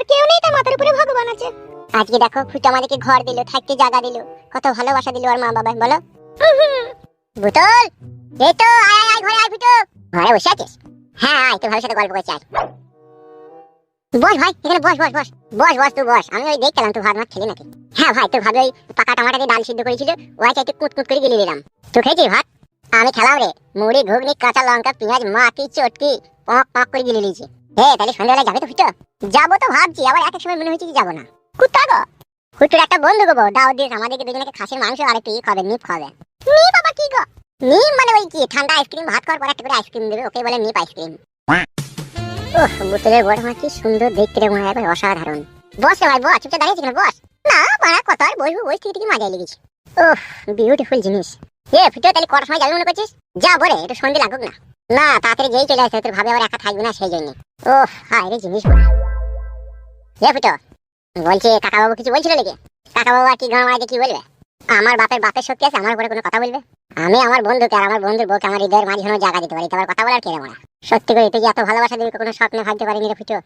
আর কেউ নেই তার মাথার উপরে, ভগবান আছে। আজকে দেখো ফুটো আমাদেরকে ঘর দিল, থাকতে জায়গা দিল, কত ভালোবাসা দিল আর মা বাবা বলো। বুতল এই তো, আয় আয় ঘরে আয় ফুটো। ঘরে বসে আছিস? হ্যাঁ আয়, তোর ভাইয়ের সাথে গল্প করছি, আয়। বস ভাই, এখানে বস বস বস। বস বস, তুই বস। আমি ওই দেখলাম তুই ভাত মাছ খেলি নাকি? হ্যাঁ ভাই, তোর ভাবি ওই পাকা টমাটা দিয়ে ডাল সিদ্ধ করেছিল ওই চাইতে কুট কুট করে গিলে দিলাম। তুই খেয়েছিস ভাত? আমি খেলাম রে, মুড়ি, ঘুগনি, কাঁচা লঙ্কা, পেঁয়াজ, মাটি, চটকি, পক পক করে গিলে নিয়েছি হে তাহলে সন্ধ্যাবেলা যাবে তো ফুটো যাব তো ভাবছি, আবার এক এক সময় মনে হচ্ছে যে যাব না। কুত্তা গো! হুটুর একটা বন্ধু গো দাও দিস আমাদেরকে দুজনকে খাসির মাংস আর একটু ই খাবে নিপ খাবে নিপ বাবা কি গো? নিম মানে ওই কি, ঠান্ডা আইসক্রিম, ভাত খাওয়ার পর একটা করে আইসক্রিম দেবে ওকে বলে নিপ আইসক্রিম। ওহ বোতলের বড় মা, কি সুন্দর দেখতে রে মনে হয় অসাধারণ। বস রে ভাই, বস, চুপচাপ দাঁড়িয়েছি কেন, বস? না বাড়া কত আর বসবো বসে থেকে থেকে মজাই লেগেছে। ওহ বিউটিফুল জিনিস। এ ফুটো তাহলে কটার সময় যাবি মনে করছিস? যা, বলে, একটু সন্ধে লাগুক না। না, তাড়াতাড়ি যেই চলে আসে তোর ভাবে আবার একা থাকবে না সেই জন্য। ওহ হায় রে জিনিস ফুটো, বলছে, কাকাবাবু কিছু বলছিল নাকি? কাকাবাবু আর কি গাঁ মারাইতে কি বলবে? আমার বাপের বাপের শক্তি আছে, আমার উপরে কোনো কথা বলবে? আমি আমার বন্ধুকে আর আমার বন্ধুর বউকে আমার হৃদয়ের মাঝে জায়গা দিতে পারি তোমার কথা বলার কে রে সত্যি করে তুই এত ভালোবাসা দিবি, কখনো স্বপ্নে ভাবতে পারিনি রে ফুটো।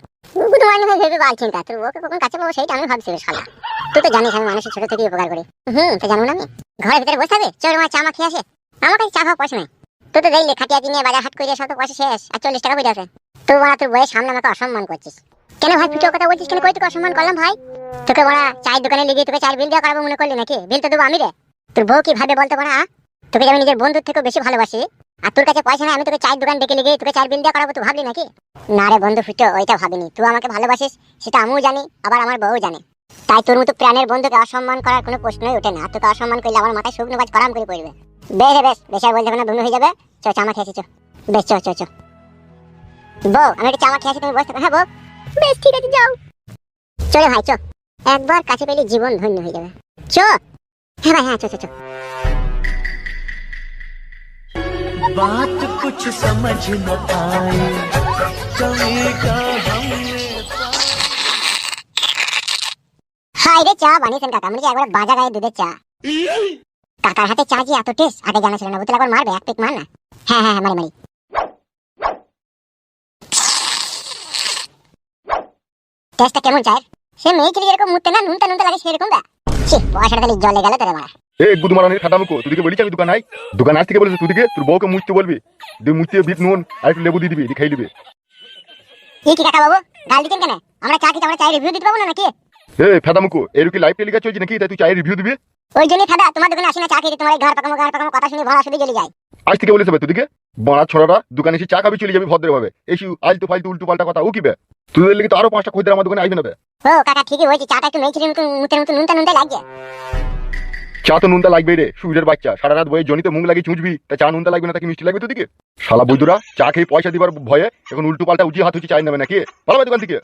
মর্নিং হয়ে ভেবে বাল চিন্তা, তোর বউকে কখন কাছে পাবো সেইটা আমি ভাবছি শালা। তুই তো জানিস আমি মানুষের ছোট থেকে উপকার করি। হুম, তো জানো না আমি? ঘরের ভিতরে বসে থাকবে? চোর মা চা মা খেয়ে আসে? আমার কাছে চা খাওয়া পয়সা নাই। তুই তো দেখলি খাটিয়া কিনে বাজার হাট করে সব তো পয়সা শেষ, আর চল্লিশ টাকা পড়ে আছে। তুই বলা তোর বইয়ের সামনে আমাকে অসম্মান করছিস। কেন ভাই ফুটো কথা বলছিস কেন? কই তোকে অসম্মান করলাম ভাই? তোকে বলা চায়ের দোকানে লিখে তোকে চায়ের বিল দেওয়া করাবো মনে করলি নাকি? বিল তো দেবো আমি রে। তোর বউ কি ভাবে বলতে পারা তোকে আমি নিজের বন্ধুর থেকেও বেশি ভালোবাসি, আর তোর কাছে পয়সা নাই, আমি তোকে চায়ের দোকান ডেকে লিখে তোকে চায়ের বিল দেওয়া করাবো, তুই ভাবলি নাকি? না রে বন্ধু, ফুটো, ওইটা ভাবিনি। তুই আমাকে ভালোবাসিস, সেটা আমিও জানি, আবার আমার বউ জানে। তাই তোর মতো প্রাণের বন্ধুকে অসম্মান করার কোনো প্রশ্নই ওঠে না। তোকে অসম্মান করলে আমার মাথায় শুকনো বাজ করাম করে পড়বে। বেশ বেশ বেশ আর বলতে হবে না ধুনো হয়ে যাবে চ চামা খেয়েছি চ বেশ চ চ চ বউ আমি একটা চামা খেয়েছি তুমি বসতে হ্যাঁ বউ বেশ ঠিক আছে যাও চলে ভাই চ একবার কাছে পেলে জীবন ধন্য হয়ে যাবে চ হ্যাঁ ভাই হ্যাঁ চ চ চ बात कुछ समझ न आए कहेगा हमने হাই রে চা বানিয়েছেন কাকা মানে একবার বাজা গায়ে দুধের চা কাকার হাতে চা যে এত টেস্ট আগে জানা ছিল না বুতলে একবার মারবে এক পিক মার না? হ্যাঁ হ্যাঁ হ্যাঁ মারি মারি। টেস্টটা কেমন চায়ের? সে মেয়ে ছেলে যেরকম মুততে না নুনটা নুনটা লাগে সেরকম দা ছি পয়সাটা খালি জলে গেল তোরে মারা। এ গুদমারানির খাতা মুখো তুদিকে বলিস আমি দোকান নাই দোকান আজ থেকে বলেছে তুদিকে তোর বউকে মুছতে বলবি। তুই মুছতে বিট নুন আর একটু লেবু দিয়ে দিবি দিয়ে খাই দিবি। কি কি কাকা বাবু গাল দিচ্ছেন কেন? আমরা চা খেতে আমরা চায়ের রিভিউ দিতে পাবো না নাকি? এ ফেদা মুখো এর কি লাইভ টেলিকাস্ট চলছে নাকি? তাই তুই চায়ের রিভিউ দিবি? ওই জন্যই ফাদা তোমার দোকানে আসি না চা খেতে তোমার এই ঘর পাকামো ঘর পাকামো কথা শুনে ভাড়া শুধু জ্বলে যায়। আজ থেকে বলেছে তুদিকে বড়া ছড়াটা দোকানে এসে চা খাবি চলে যাবি ভদ্রভাবে। এসি আলতু ফালতু উল্টু পাল্টা কথা ও কিবে তোদের লেগে তো আরও পাঁচটা খদ্দের আমার দোকানে আসবে না বে। ও কাকা ঠিকই বলছি চাটা একটু মেয়ে ছেলের মতো মুতের মতো নুনটা নুনটা লাগছে চা তো নুনটা লাগবে রে সুইরের বাচ্চা। সারা রাত বয়ে জনিতে মুখ লাগিয়ে চুঁচবি তা চা নুনটা লাগবে না তাকে মিষ্টি লাগবে তোদিকে? শালা বৈদুরা চা খেয়ে পয়সা দিবার ভয়ে এখন উল্টু পাল্টা উঁচি হাত উঁচি চাই নেবে নাকি? ভালো দোকান থেকে।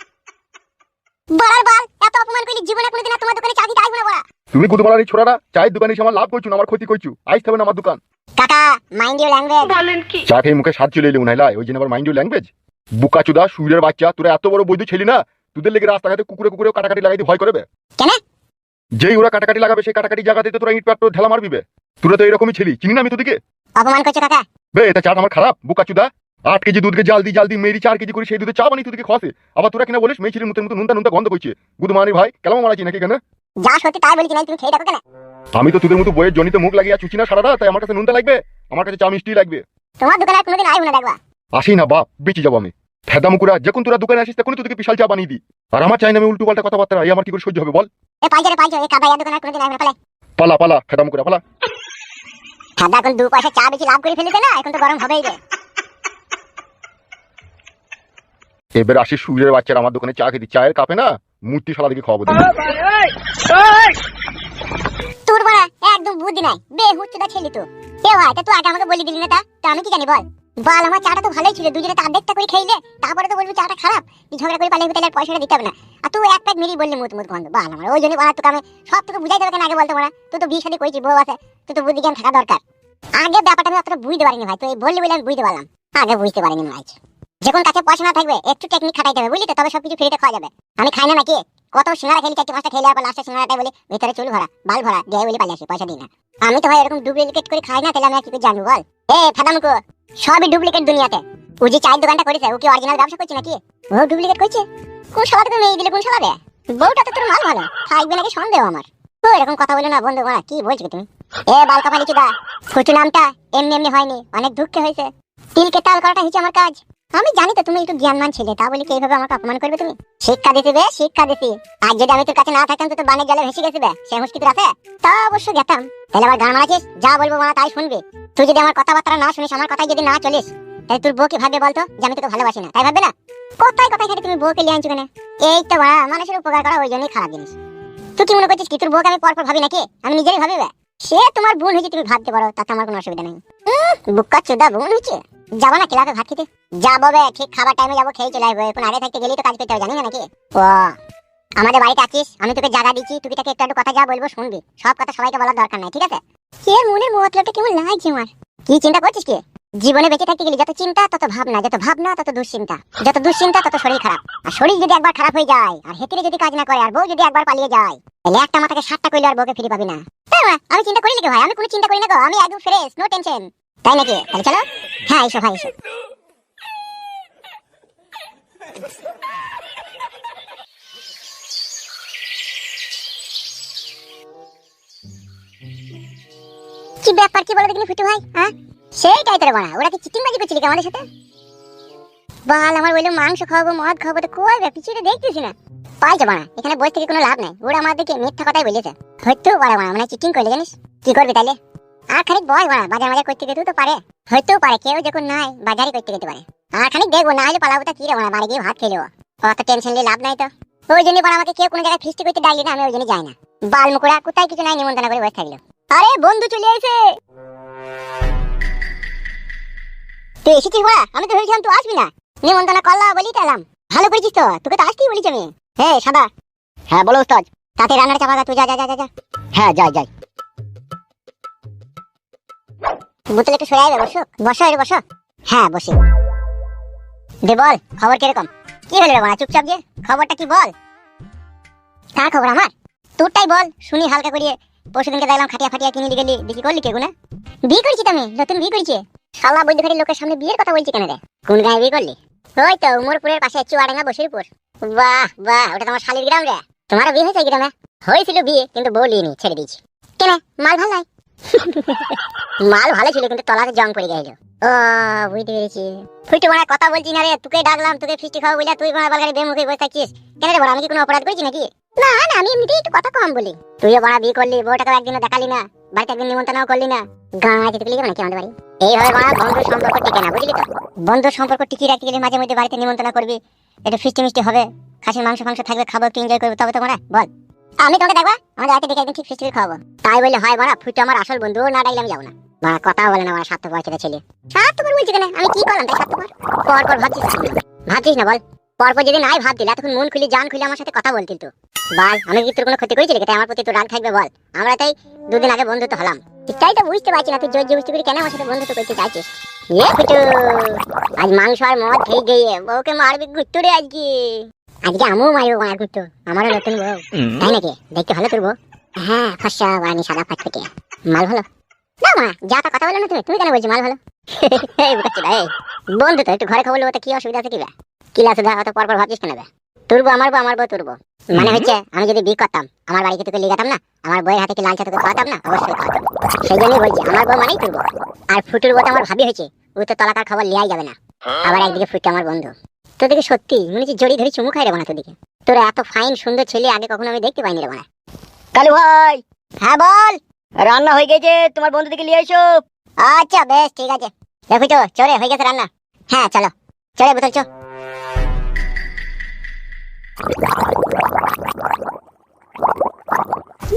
বড়ার বাল এত অপমান করলি জীবনে কোনোদিন তোমার দোকানে চা খেতে আসব না বড়া। তুমি গুদমারানি ছোড়াটা চায়ের দোকানে এসে আমার লাভ করছ না আমার ক্ষতি করছ। আইস হবে না আমার দোকান। কাকা মাইন্ড ইউর ল্যাঙ্গুয়েজ চা খেয়ে মুখে স্বাদ চলে এলে উনাইলা ওই জন্য আবার মাইন্ড ইউ ল্যাঙ্গুয়েজ বুকা চুদা সুরের বাচ্চা তোরা এত বড় বৈদ্য ছেলি না তোদের লেগে রাস্তাঘাটে কুকুরে কুকুরে কাটাকাটি লাগাইতে ভয় করবে। কেন? যেই ওরা কাটাকাটি লাগাবে সেই কাটাকাটি জায়গাতে তো তোরা ইট পাট ঢেলা মারবিবে। তোরা তো এরকমই ছিলি চিনি না আমি তোদিকে? অপমান করছ কাকা। বে এটা চা আমার খারাপ বুকা চুদা আট কেজি দুধকে জাল দি জাল দি মেরি চার কেজি করে সেই দুধে চা বানিয়ে তোদিকে খাওয়াছে আবার তোরা কিনা বলিস মেয়ে ছিলেন মতো নুনটা নুনটা গন্ধ করছে। গুদমানি ভাই কেমন মারাচ্ছি নাকি কেন যা সত্যি তাই বলছি না তুমি খেয়ে দেখো কেন? আমি তো তোদের মতো বইয়ের জনিতে মুখ লাগিয়ে চুচি না সারা রাত, তাই আমার কাছে নুনটা লাগবে? আমার কাছে চা মিষ্টি লাগবে। তোমার দোকানে আর কোনোদিন আসব না দেখবা। আসি না বাপ বেঁচে যাব আমি। ফেদা মুকুরা যখন তোরা দোকানে আসিস তখন তোদেরকে বিশাল চা বানিয়ে দিই। আর আমার চাই না আমি উল্টো পাল্টা কথাবার্তা এই আমার কি করে সহ্য হবে বল? এ ইয়ার দোকানে কোনোদিন আসব না পালে পালা পালা ফেদা মুকুরা পালা। এখন দু পয়সা চা বেশি লাভ করে ফেলেছে না এখন তো গরম হবেই রে। এবার আসি সুরের বাচ্চারা আমার দোকানে চা খেতে চায়ের কাপে না মূর্তি শালা দিকে খাওয়াবো। তোর বড়া একদম বুদ্ধি নাই। বে ছেলি তো। এ ভাই তুই আগে আমাকে বলি দিলি না তা? তো আমি কি জানি বল? বল, আমার চাটা তো ভালোই ছিল। দুজনে তো আর্ধেকটা করে খেইলে, তারপরে তো বলবি চাটা খারাপ। তুই ঝগড়া করে পালিয়ে তাহলে পয়সাটা দিতে হবে না। আর তুই এক প্যাক মিলি বললি মুত মুত গন্ধ। বাল আমার, ওই জন্য বলা তোকে আমি সব তোকে বুঝাই দেবে কেন আগে বলতে পারা তুই তো বিয়ে শাদী করেছিস বউ আছে। তুই তো বুদ্ধি জ্ঞান থাকা দরকার। আগে ব্যাপারটা আমি অতটা বুঝতে পারিনি ভাই। তুই বললি বলে আমি বুঝতে পারলাম। আগে বুঝতে পারিনি হয়েছে যখন কাছে পয়সা না থাকবে, একটু টেকনিক খাটাইতে হবে, বুঝলি তো? তবে সবকিছু ফ্রিতে খাওয়া যাবে। আমি খাই না নাকি? কত সিঙ্গারা খেলি, চারটে, পাঁচটা খেলে আবার লাস্টে সিঙ্গারাটাই বলি, ভিতরে চুল ভরা, বাল ভরা, দিয়ে বলি পালিয়ে আসি, পয়সা দিই না। আমি তো ভাই এরকম ডুপ্লিকেট করে খাই না, তাহলে আমি কি জানব বল? এ, ফাদামুকো, সবই ডুপ্লিকেট দুনিয়াতে। ও যে চায়ের দোকানটা করেছে, ও কি অরিজিনাল ব্যবসা করছে নাকি? ও ডুপ্লিকেট করছে? কোন শালা তোকে মেয়ে দিলে, কোন শালা বউটা তো তোর মাল ভালো থাকবে নাকি সন্দেহ আমার। ও, এরকম কথা বলে না, বন্ধু মারা কি বলছো তুমি? এ, বাল কপালি চুদা ফুটু নামটা এমনি এমনি হয়নি, অনেক দুঃখে হয়েছে। তিলকে তাল করাটা হচ্ছে আমার কাজ। আমি জানি তো তুমি একটু জ্ঞানমান ছেলে তা বলি কি এইভাবে আমাকে অপমান করবে তুমি? শিক্ষা দিতে বে, শিক্ষা দিছি আর যদি আমি তোর কাছে না থাকতাম, তো তোর বানের জলে ভেসে গেছে বে, সে হুঁশকি তোর আছে তা অবশ্য গেতাম। তাহলে আবার গান মারাছিস যা বলব মারা তাই শুনবি। তুই যদি আমার কথাবার্তা না শুনিস, আমার কথাই যদি না চলিস, তাহলে তোর বউ কি ভাববে বলতো যে আমি তোকে ভালোবাসি না। তাই ভাববে না? কোথায় কোথায় খালি তুমি বউকে লিয়ে আনছো কেন এই তো বাড়া মানুষের উপকার করা ওই জন্যই খারাপ জিনিস। তুই কি মনে করছিস কি, তোর বউকে আমি পরপর ভাবি নাকি? আমি নিজেরই ভাবি। সে তোমার বোন হয়েছে, তুমি ভাবতে পারো, তাতে আমার কোনো অসুবিধা নেই। বুক্কা চোদা বোন হয়েছে। যাব না ক্লাবে ভাত খেতে? যাব বে, ঠিক খাবার টাইমে যাব, খেয়ে চলে আসব। এখন আগে থাকতে গেলেই তো কাজ করতে হবে, জানি না নাকি? ও, আমাদের বাড়িতে আছিস, আমি তোকে জায়গা দিচ্ছি, তুই তাকে একটু একটু কথা যা বলব, শুনবি। সব কথা সবাইকে বলার দরকার নাই, ঠিক আছে? কে মনের মতলবটা কেমন লাগছে আমার? কি চিন্তা করছিস কি? জীবনে বেঁচে থাকতে গেলে যত চিন্তা, তত ভাবনা, যত ভাবনা, তত দুশ্চিন্তা। যত দুশ্চিন্তা, তত শরীর খারাপ। আর শরীর যদি একবার খারাপ হয়ে যায়, আর হেতিরে যদি কাজ না করে, আর বউ যদি একবার পালিয়ে যায়, তাহলে একটা মাথাকে সাতটা কইলে আর বউকে ফিরে পাবি না? আমি চিন্তা করি নাকি ভাই? আমি কোনো চিন্তা করি না গো, আমি একদম ফ্রেশ নো টেনশন তাই নাকি? তাহলে চলো। হ্যাঁ এসো ভাই এসো। কি ব্যাপার, কি বলো দেখিনি ফুটু ভাই হ্যাঁ? সেইটাই তোর বানা ওরা কি চিটিং বাজি করছিলি আমাদের সাথে? বাল, আমার বলল মাংস খাওয়াবো মদ খাওয়াবো তো কই বে পিছনে দেখতেছি না। পাই পাইছে বানা এখানে বসে থেকে কোনো লাভ নাই। ওরা আমাদেরকে মিথ্যা কথাই বলেছে। হয়তো পারে বানা মানে চিটিং করলে জানিস। কি করবি তাইলে? আর খানিক বয় বানা বাজার বাজার করতে গেতেও তো পারে। হয়তো পারে কেউ যখন নাই বাজারই করতে যেতে পারে। আর খানিক দেখব না হলে পালাবো তা কি রে বানা বাড়ি গিয়ে ভাত খেলেও অত টেনশন নিয়ে লাভ নাই তো। ওই জন্য বানা আমাকে কেউ কোনো জায়গায় ফিস্টি করতে ডাকলি না আমি ওই জন্য যাই না। বাল মুকুড়া কোথায় কিছু নাই নিমন্ত্রণ করে বসে থাকল। আরে বন্ধু চলে এসে তুই এসেছিস বড়া আমি তো ভেবেছিলাম তুই আসবি না। নিমন্ত্রণ করলা বলি তো ভালো করেছিস তো তোকে তো আসতেই বলেছি আমি। হ্যাঁ সাদা। হ্যাঁ বলো উস্তাদ তাতে রান্নার চাপা তুই যা যা যা, যা। হ্যাঁ যাই যাই। বোতলে একটু সরে আয় বসো। বসো এর বসো। হ্যাঁ বসি। দে, বল, খবর কীরকম? কি হলো রে বাড়া চুপচাপ যে খবরটা কি বল? কার খবর আমার? তোরটাই বল, শুনি হালকা করিয়ে। পরশু দিনকে দেখলাম খাটিয়া ফাটিয়া কিনে গেলি বিক্রি করলি কে গুনা? বিয়ে করেছি তো আমি, নতুন বিয়ে করেছি। শালা বৈদ্য ঘরের লোকের সামনে বিয়ের কথা বলছি কেন রে? কোন গায়ে বিয়ে করলি? ওই তো, উমরপুরের পাশে চুয়াডাঙ্গা বসিরপুর। বাহ বাহ, ওটা তোমার শালির গ্রাম রে। তোমার বিয়ে হয়েছে গ্রামে? হয়েছিল বিয়ে, কিন্তু বলিনি ছেড়ে দিয়েছি। কেন, মাল ভালো নাই? মাল ভালো ছিল, কিন্তু তলাতে জং পড়ে গেল। ও, বুঝতে পেরেছি। ফুটে বড়া কথা বলছি না রে, তোকে ডাকলাম, তোকে ফিস্টি খাওয়া বলে, তুই বড়া বালগাড়ি বেমুখে বসে থাকছিস কেন রে বড়া, আমি কি কোনো অপরাধ করেছি নাকি? না না, আমি এমনিতেই একটু কথা কম বলি। তুইও বড়া বিয়ে করলি বউটাকে একদিনও দেখালি না, বাড়িতে একদিন নিমন্ত্রণও করলি না। গাঁ যেতে গেলি নাকি আমাদের বাড়ি? এইভাবে বড়া বন্ধুর সম্পর্ক টিকে না, বুঝলি তো? বন্ধুর সম্পর্ক টিকিয়ে রাখতে গেলে মাঝে মধ্যে বাড়িতে নিমন্ত্রণ করবি, একটু ফিস্টি মিষ্টি হবে, খাসির মাংস ফাংস থাকবে, খাব, একটু এনজয় করব, তবে তো বল। আমি তোমাকে দেখবা, আমাদের রাতে দেখে একদিন ঠিক ফিস্টি খাওয়াবো। তাই বললে হয় বড়া, ফুটে আমার আসল বন্ধু, না ডাইলে আমি যাব না। বড়া কথা বলে না বড়া স্বার্থপর ছেলে ছেলে। স্বার্থপর বলছি কেন? আমি কি করলাম তাই স্বার্থপর? পর পর ভাবছিস। ভাবছিস না বল। পরপর যদি নাই ভাব দিলে। এতক্ষণ মন খুলে জান খুলে আমার সাথে কথা বলতিল তো বল আমি কি তোর কোনো ক্ষতি করেছি নাকি আমার প্রতি তোর রাগ থাকবে বল। আমরা তাই দুদিন আগে বন্ধুত্ব হলাম। তাই তো বুঝতে পারছি না, তুই জোর বুঝতে করি কেন আমার সাথে বন্ধুত্ব করতে চাইছিস? এ পিটু আজ মাংস আর মদ খেয়ে গিয়ে বউকে মারবি ঘুরতো রে আজকে। আজকে আমিও মারবো মার ঘুরতো আমারও নতুন বউ। তাই নাকি? দেখতে ভালো তোর বউ? হ্যাঁ ফর্সা বানি সাদা ফাটফুটে মাল ভালো না মা যা তা কথা বলো না তুমি তুমি কেন বলছো মাল ভালো এই বুকাচ্ছি ভাই বন্ধু তো একটু ঘরে খবর নেব কি অসুবিধা আছে কি বে? কি লাগছে দেখা অত পরপর ভাবছিস কেন বে? তুরবো আমার বউ আমার বউ তুরবো মানে হচ্ছে আমি যদি বিয়ে করতাম আমার বাড়িতে তোকে লিগাতাম না আমার বইয়ের হাতে কি লাল তোকে খাওয়াতাম না? অবশ্যই খাওয়াতাম সেই জন্যই বলছি আমার বউ মানেই তুরবো আর ফুটুর বউ তো আমার ভাবি হয়েছে ও তো তলাকার খবর লিয়াই যাবে না। আবার একদিকে ফুটে আমার বন্ধু। তোদেরকে সত্যি মনে হচ্ছে জড়ি ধরে চুমু খাই রে বানা তোদিকে তোরা এত ফাইন সুন্দর ছেলে আগে কখনো আমি দেখতে পাইনি রে বানা। কালু ভাই! হ্যাঁ বল! রান্না হয়ে গেছে তোমার বন্ধু থেকে নিয়ে এসো। আচ্ছা বেশ ঠিক আছে। দেখো তো চলে হয়ে গেছে রান্না। হ্যাঁ চলো। চলে বোতল চো।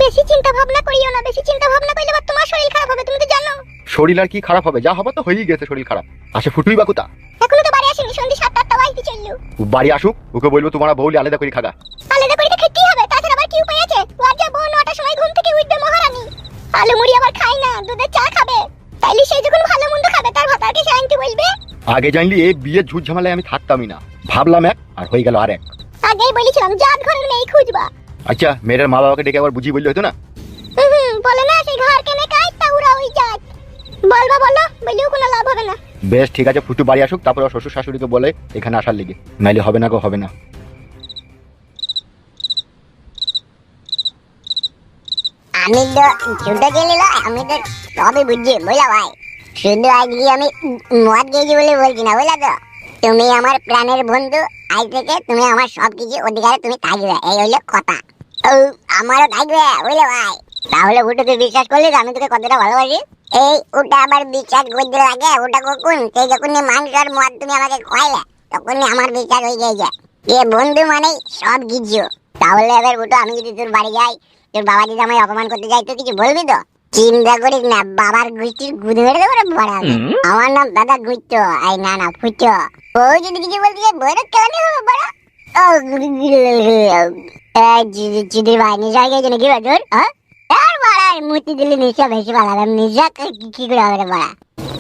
বেশি চিন্তা ভাবনা করিও না বেশি চিন্তা ভাবনা করলে তোমার শরীর খারাপ হবে তুমি তো জানো। শরীর আর কি খারাপ হবে? যা হবে তো হয়েই গেছে শরীর খারাপ। আসে ফুটুই বা কোথা? এখনও তো বাড়ি আসেনি সন্ধ্যে সাতটা আটটা চলল। ও বাড়ি আসুক ওকে বলব তোমার বউলি আলাদা করে খাগা। আলাদা করে তো খেতেই হবে তাছাড়া আবার কি উপায় আছে? ওর যা বউ নটার সময় ঘুম থেকে উঠবে মহারানী। আলু মুড়ি আবার খায় না দুধের চা খাবে। তাইলে সে যখন ভালো মন্দ খাবে তার ভাতারকে সে আনতে বলবে? আগে জানলি এই বিয়ে ঝুট ঝামেলায় আমি থাকতামই না। ভাবলাম এক আর হয়ে গেল আর এক আগেই বলেছিলাম জাত ঘরের মেয়ে খুঁজবা। আচ্ছা মেয়ের মা বাবাকে ডেকে আবার বুঝিয়ে বললে হতো না? হুম বলে না সেই ঘর কেনে কাজ তা উড়া ওই জাত। বলবা বলো বলেও কোনো লাভ হবে না। বেশ ঠিক আছে ফুটু বাড়ি আসুক তারপর ওর শ্বশুর শাশুড়িকে বলে এখানে আসার লিগে। নাইলে হবে না গো হবে না। আমি তো ছোট গেলে আমি তো সবই বুঝছি বুঝলা ভাই? শুধু আজকে আমি মদ খেয়েছি বলে বলছি না বুঝলা তো? তুমি আমার প্রাণের বন্ধু আজ থেকে তুমি আমার সব কিছু অধিকারে তুমি থাকবে এই হইল কথা। ও আমারও থাকবে বুঝলে ভাই? তাহলে ওটা তুই বিশ্বাস করলি আমি তোকে কতটা ভালোবাসি? এই ওটা আবার বিশ্বাস করতে লাগে। ওটা কখন? সেই যখন মাংস আর মদ তুমি আমাকে খাইলে তখন আমার বিশ্বাস হয়ে গেছে এ বন্ধু মানে সব কিছু তাহলে এবার ওটা আমি যদি তোর বাড়ি যাই তোর বাবা যদি আমায় অপমান করতে যাই তো কিছু বলবি তো? চিন্তা করিস না বাবার গোষ্ঠীর গুদ মেরে দেবো রে বড়। আমার নাম দাদা গুচ্ছ আই না না ফুচ্ছ ও যদি কিছু বলতে যাই বড় কেন হবে বড়। ও চিদির ভাই হয়ে গেছে নাকি বাজুর হ্যাঁ? মুতি দিলে নিশা বেশি ভালো হবে নিশা কি কি করে হবে রে বড়া?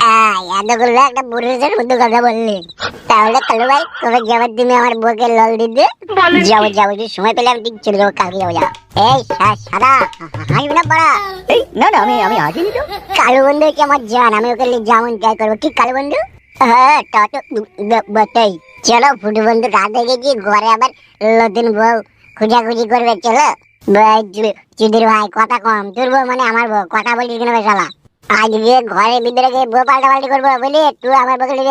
আয় এত করলে একটা পুরুষের মতো কথা বললি। তাহলে কালু ভাই তবে যাবার তুমি আমার বউকে লল দিতে যাব যাব যদি সময় পেলে আমি ঠিক চলে যাব কালকে যাব যাব এই সাদা হাসবি না পাড়া না না আমি আমি হাসিনি তো। কালু বন্ধু কি আমার জান? আমি ওকে নিয়ে যেমন ট্রাই করব। কি কালু বন্ধু? হ্যাঁ তা তো বটেই। চলো ফুটু বন্ধু রাত গেছি ঘরে আবার নতুন বউ খুঁজাখুঁজি করবে চলো। চুদির মানে ভিতরে গিয়ে বউ পাল্টা করব বলি আমার বগলে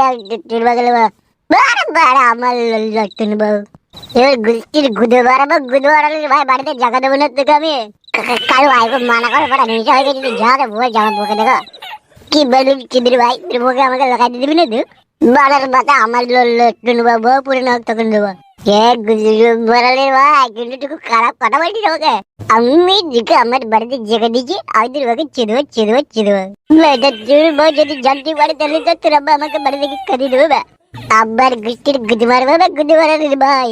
তোর গুদে বাড়ালে ভাই, বাড়িতে জায়গা দেবো না তোকে আমি। মানা করে পড়া নিশা হয়ে গেছে যা বউ বকে কি বলুন ভাই, তোর আমাকে লাগাই দিবি না তুই? বাড়ার বাতা আমার লটুন বাবু পুরো নখ তখন দেবো কে বলালের ভাই কিন্তু তুই খারাপ কথা বলছিস আমাকে আমি দিকে আমার বাড়িতে জেগে দিয়েছি, আমি তোর বউকে চেদবো চেদবো চেদবো। এটা তোর বউ যদি জানতে পারে তাহলে তো তোর আব্বা আমাকে বাড়ি থেকে কাটিয়ে দেবে বা। আব্বার গুষ্টির গুদ মারবে বা গুদ মারালের ভাই।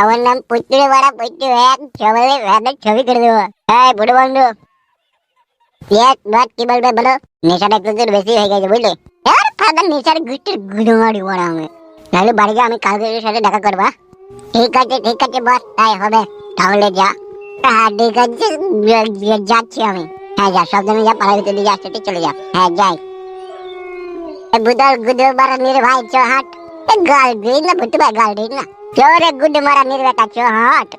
আমার নাম পুত্রে বাড়া পুত্র এক সবাই ভ্যানের ছবি করে দেবো। হ্যাঁ বড় বন্ধু। এক, বাট কি বলবে বলো? নেশাটা একটু বেশি হয়ে গেছে, বুঝলে? আর ফাদার নেশার গুষ্টির গুদমারি বড় আমি তাহলে বাড়ি যা আমি কালকে সাথে দেখা করবা ঠিক আছে ঠিক আছে বস, তাই হবে। তাহলে যা। হ্যাঁ ঠিক আছে, যা- যা- যাচ্ছি আমি। হ্যাঁ যা, সব জনে যা, পাড়ার ভিতরে দিয়ে আসতে চলে যা। হ্যাঁ যাই। এ বুদল গুদো মারা নির ভাই চো এ গাল দিই না বুটু ভাই, গাল দিই না। চো রে গুদো মারা নির বেটা চো হাট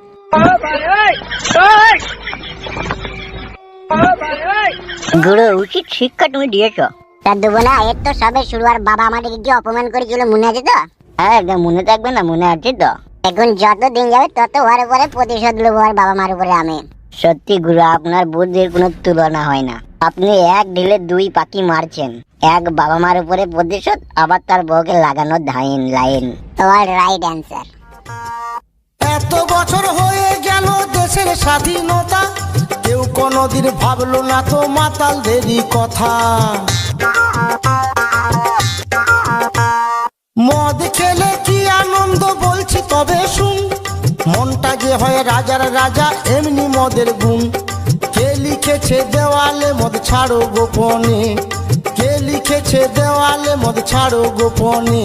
উচিত শিক্ষা তুমি দিয়েছ। তা দেবো না এর তো সবে শুরু আর বাবা আমাদেরকে কি অপমান করেছিল মনে আছে তো? হ্যাঁ একদম মনে থাকবে না মনে আছে তো। এখন যত দিন যাবে তত ওর উপরে প্রতিশোধ নেব আর বাবা মার উপরে আমি। সত্যি গুরু আপনার বুদ্ধির কোনো তুলনা হয় না। আপনি এক ঢিলে দুই পাখি মারছেন। এক বাবা মার উপরে প্রতিশোধ আবার তার বউকে লাগানো ধাইন লাইন। তোমার রাইট অ্যান্সার এত বছর হয়ে গেল দেশের স্বাধীনতা। কেউ কোনোদিন ভাবলো না তো মাতালদেরই কথা। মদ খেলে কি আনন্দ বলছি তবে শুন। মনটা যে হয় রাজার রাজা, এমনি মদের গুণ। কে লিখেছে দেওয়ালে মদ ছাড়ো গোপনে? কে লিখেছে দেওয়ালে মদ ছাড়ো গোপনে?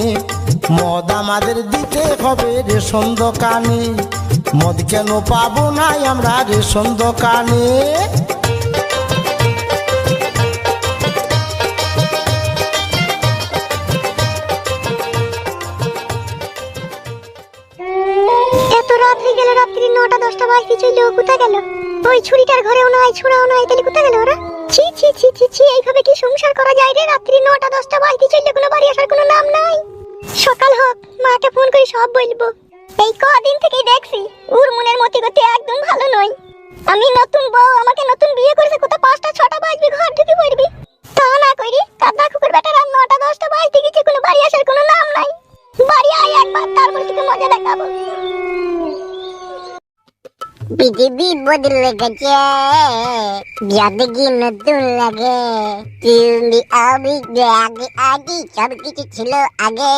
মদ আমাদের দিতে হবে রেশন দোকানে। মদ কেন পাবো না আমরা রেশন দোকানে? রাত্রি নটা, দশটা গেল? ওই ছুরিটার ঘরেও নয় তাহলে গেল ওরা? ছি ছি ছি ছি ছি, এইভাবে কি সংসার করা যায় রে? রাত্রি নটা, দশটা বাজতে চলল বাড়ি আসার কোনো নাম নাই। সকাল হোক, মাকে ফোন করে সব বলব। এই কদিন থেকে দেখছি, ওর মনের মতি গতি একদম ভালো নয়। আমি নতুন বউ, আমাকে নতুন বিয়ে করেছে কোথাও পাঁচটা, ছটা বাজবে, ঘর ঢুকে পড়বি। তা না করি কাদা কুকুর বেটা রাত নটা, দশটা বাজতে গেছে, কোনো বাড়ি আসার কোনো নাম নাই। বাড়ি আয় একবার, তারপর তোকে মজা দেখাবো। বদলে গেছে। নতুন লাগে। তুমি আমি আগে আগে সব কিছু ছিল আগে।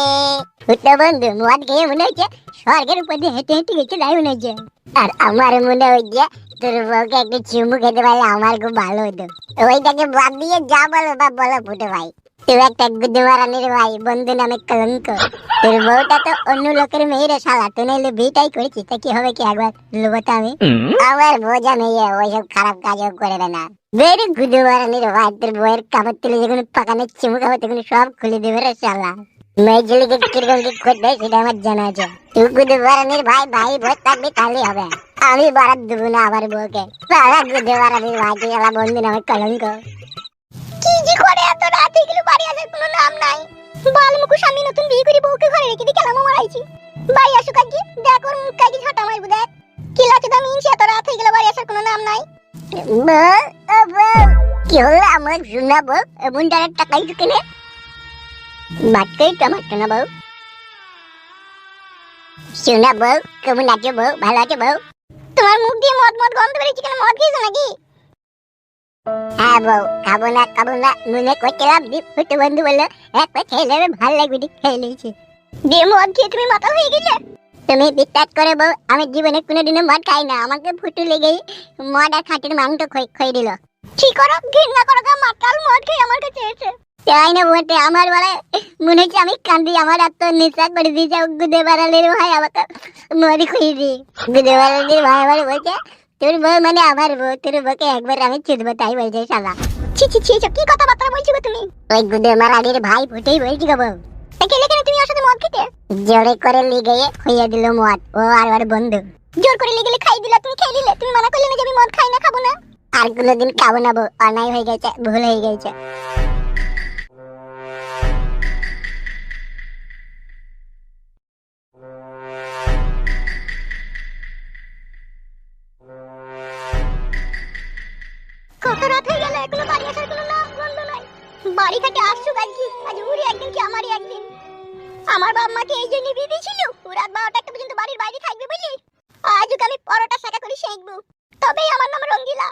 ছোট বন্ধু মদ খেয়ে মনে হচ্ছে স্বর্গের উপর দিয়ে হেঁটে হেঁটে গেছে তাই মনে হচ্ছে। আর আমার মনে হচ্ছে তোর বউকে একটু চুমু খেতে পারলে আমার খুব ভালো হতো। ওইটাকে বাদ দিয়ে যা বলো বা বলো ফুটে ভাই। তুই একটা গুদমারানির ভাই বন্ধু নামে কলঙ্ক। তোর বউটা তো অন্য লোকের মেয়েরে শালা তুই নাইলে বিটাই করেছিস তা কি হবে কি একবার লুবো আমি? আমার বোঝা মেয়ে ওইসব খারাপ কাজও করে দেয় না। বেরি গুদমারানির ভাই তোর বউয়ের কাপড় তুলে যখন পাকানে চিমু খাব তখন সব খুলে দেবে রে শালা। কীরকম কি করবে সেটা আমার জানা আছে। তুই গুদমারানির ভাই ভাই ভোজ থাকবি তাহলেই হবে। আমি বারাত দেবো না আমার বউকে। সারা গুদমারানির ভাই তুই শালা বন্ধু নামে কলঙ্ক। কি যে করে এত রাত বাড়ি আসার কোনো নাম নাই। বাল মুখোশ আমি নতুন বিয়ে করে বউকে ঘরে রেখে দিয়ে কেলামো মারাইছি। বাড়ি আসুক আজকে দেখ ওর মুখ কাজে ঝাঁটা মারবো, দেখ। কি লাগছে দাম ইনছি এত রাত হয়ে গেল বাড়ি আসার কোনো নাম নাই। কি হলো আমার শোনা বউ? এমন ডাইরেক্ট টাকাই কেনে? মাটকাই টমাটো না বউ। শোনা বউ, কেমন আছো বউ? ভালো আছো বউ? তোমার মুখ দিয়ে মদ মদ গন্ধ বেরিয়েছে কেন? মদ খেয়েছো নাকি? হ্যাঁ বউ খাব না খাব না, মনে করছিলাম দীপ কি আমার মনে হচ্ছে আমি কান্দি, আমার এত নেশা করে দিয়েছে গুদে ভাই আমাকে মদ খুঁজে দি গুদে বাড়ালের ভাই বলছে তোর বউ মানে আমার বউ, তোর বউকে একবার আমি চুদবো তাই বলছে শালা। ছি ছি ছি কি কথাবার্তা বলছো তুমি? ওই গুদে মারালির ভাই ফুটেই বলছি গো বউ। তা গেলে কেন তুমি ওর সাথে মদ খেতে? জোরে করে লিগে খুইয়ে দিল মদ, ও আর ওর বন্ধু। জোর করে লিগেলে খাই দিলা, তুমি খেয়ে নিলে, তুমি মানা করলে না যে আমি মদ খাই না, খাব না? আর কোনোদিন খাব না বউ, অন্যায় হয়ে গেছে, ভুল হয়ে গেছে। কত রাত হয়ে গেল এখনও বাড়ি আসার কোনো নাম গন্ধ নাই। বাড়ি থেকে আসছুক আজকে আজ উড়ি একদিন কি আমারই একদিন? আমার বাবা মাকে এই জন্য বিয়ে দিয়েছিল রাত বারোটা একটা পর্যন্ত বাড়ির বাইরে থাকবে বলি? আজ আমি পরোটা শাখা করে শেখবো তবেই আমার নাম রঙ্গিলা।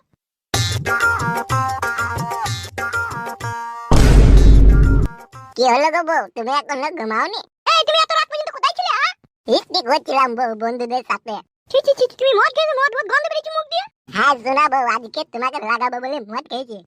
কি হলো গো বউ? তুমি এখনও ঘুমাওনি? এই তুমি এত রাত পর্যন্ত কোথায় ছিলে হ্যাঁ? পিকনিক হচ্ছিলাম বউ বন্ধুদের সাথে? ছি ছি ছি তুমি মদ খেয়েছো মদ মদ গন্ধ বেরিয়েছে মুখ দিয়ে? হ্যাঁ শোনা বউ আজকে তোমাকে লাগাবো বলে মদ খেয়েছি।